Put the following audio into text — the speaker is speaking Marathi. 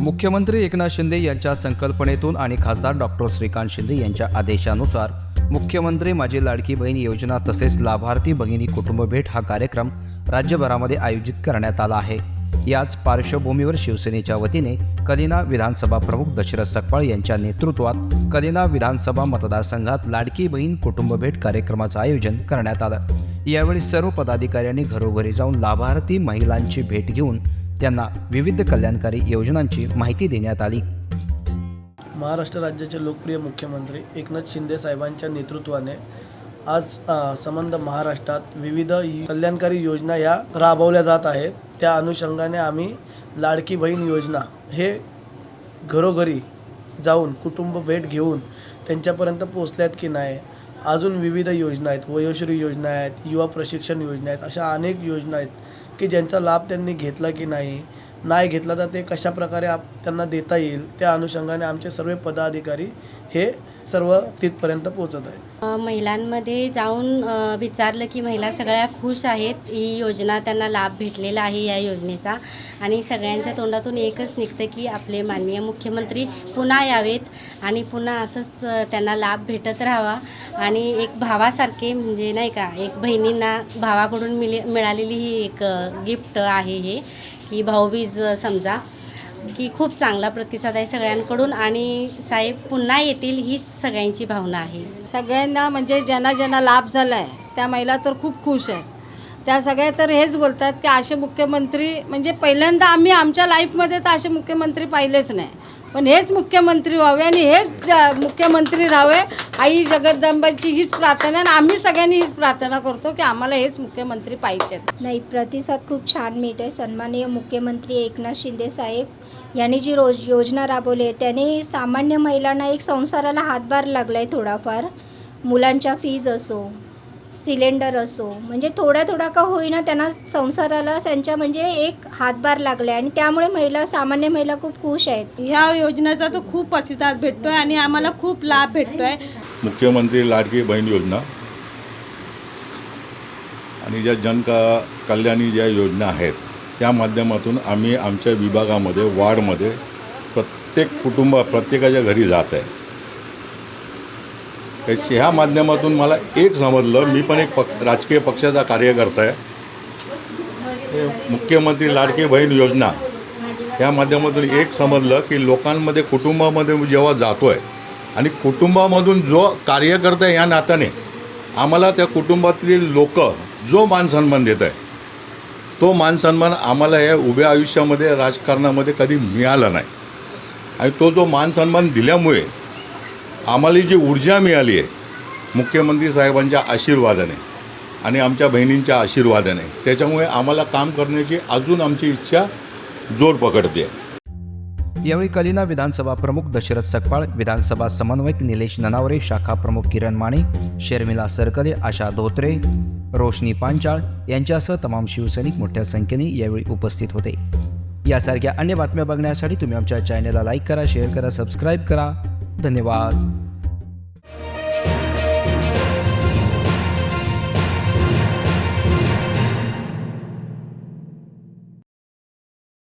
मुख्यमंत्री एकनाथ शिंदे यांच्या संकल्पनेतून आणि खासदार डॉक्टर श्रीकांत शिंदे यांच्या आदेशानुसार मुख्यमंत्री माझी लाडकी बहीण योजना तसेच लाभार्थी भगिनी कुटुंब भेट हा कार्यक्रम राज्यभरामध्ये आयोजित करण्यात आला आहे. याच पार्श्वभूमीवर शिवसेनेच्या वतीने कलिना विधानसभा प्रमुख दशरथ सकपाळ यांच्या नेतृत्वात कलिना विधानसभा मतदारसंघात लाडकी बहीण कुटुंब भेट कार्यक्रमाचं आयोजन करण्यात आलं. यावेळी सर्व पदाधिकाऱ्यांनी घरोघरी जाऊन लाभार्थी महिलांची भेट घेऊन त्यांना विविध कल्याणकारी योजनांची माहिती देण्यात आली. महाराष्ट्र राज्याचे लोकप्रिय मुख्यमंत्री एकनाथ शिंदे साहेबांच्या नेतृत्वाने आज संबंध महाराष्ट्रात विविध कल्याणकारी योजना ह्या राबवल्या जात आहेत. त्या अनुषंगाने आम्ही लाडकी बहीण योजना हे घरोघरी जाऊन कुटुंब भेट घेऊन त्यांच्यापर्यंत पोचल्यात की नाही अजून विविध योजना आहेत वयोश्री योजना आहेत युवा प्रशिक्षण योजना आहेत अशा अनेक योजना आहेत. की ज्यांचा लाभ त्यांनी घेतला की नाही नाही घेतला तर ते कशा प्रकारे आप त्यांना देता येईल त्या अनुषंगाने आमचे सर्व पदाधिकारी हे सर्व तिथपर्यंत पोचत आहेत. महिलांमध्ये जाऊन विचारलं की महिला सगळ्या खुश आहेत ही योजना त्यांना लाभ भेटलेला आहे या योजनेचा. आणि सगळ्यांच्या तोंडातून एकच निघतं की आपले माननीय मुख्यमंत्री पुन्हा यावेत आणि पुन्हा असंच त्यांना लाभ भेटत राहावा. आणि एक भावासारखे म्हणजे नाही का एक बहिणींना भावाकडून मिले मिळालेली ही एक गिफ्ट आहे हे. की भाऊबीज समजा की खूप चांगला प्रतिसाद आहे सगळ्यांकडून आणि साहेब पुन्हा येतील हीच सगळ्यांची भावना आहे. सगळ्यांना म्हणजे ज्यांना ज्यांना लाभ झाला आहे त्या महिला तर खूप खुश आहेत. त्या सगळ्या तर हेच बोलतात की असे मुख्यमंत्री म्हणजे पहिल्यांदा आम्ही आमच्या लाईफमध्ये तर असे मुख्यमंत्री पाहिलेच नाही. पण हेच मुख्यमंत्री व्हावे आणि हेच मुख्यमंत्री राहावे आई जगदंबाची हीच प्रार्थना आणि आम्ही सगळ्यांनी हीच प्रार्थना करतो की आम्हाला हेच मुख्यमंत्री पाहिजेत. नाही प्रतिसाद खूप छान मिळते सन्माननीय मुख्यमंत्री एकनाथ शिंदे साहेब यांनी जी रोज योजना राबवली आहे त्याने सामान्य महिलांना एक संसाराला हातभार लागला आहे थोडाफार. मुलांच्या फीज असो सिलेंडर असो म्हणजे थोडा थोडा का होईना त्यांना संसाराला त्यांच्या म्हणजे एक हातभार लागला आहे आणि त्यामुळे महिला सामान्य महिला खूप खुश आहेत. ह्या योजनेचा तर खूप प्रतिसाद भेटतोय आणि आम्हाला खूप लाभ भेटतोय. मुख्यमंत्री लाडकी बहीण योजना आणि ज्या जन का कल्याणी ज्या योजना आहेत त्या माध्यमातून आम्ही आमच्या विभागामध्ये वार्डमध्ये प्रत्येक कुटुंब प्रत्येकाच्या घरी जात आहे. ह्या माध्यमातून मला एक समजलं मी पण एक पक्ष राजकीय पक्षाचा कार्यकर्ता आहे. हे मुख्यमंत्री लाडकी बहीण योजना. या माध्यमातून एक समजलं की लोकांमध्ये कुटुंबामध्ये जेव्हा जातो आहे आणि कुटुंबामधून जो कार्यकर्ता आहे या नात्याने आम्हाला त्या कुटुंबातील लोक जो मानसन्मान देत आहे तो मानसन्मान आम्हाला या उभ्या आयुष्यामध्ये राजकारणामध्ये कधी मिळाला नाही. आणि तो जो मानसन्मान दिल्यामुळे आम्हाला जी ऊर्जा मिळाली आहे मुख्यमंत्री साहेबांच्या आशीर्वादाने आणि आमच्या बहिणींच्या आशीर्वादाने त्याच्यामुळे आम्हाला काम करण्याची अजून आमची इच्छा जोर पकडते. यावेळी कलिना विधानसभा प्रमुख दशरथ सकपाळ विधानसभा समन्वयक निलेश ननावरे शाखा प्रमुख किरण माने शर्मिला सरकले आशा धोत्रे रोशनी पांचाळ यांच्यासह तमाम शिवसैनिक मोठ्या संख्येने यावेळी उपस्थित होते. यासारख्या अन्य बातम्या बघण्यासाठी तुम्ही आमच्या चॅनलला लाईक करा शेअर करा सबस्क्राईब करा. धन्यवाद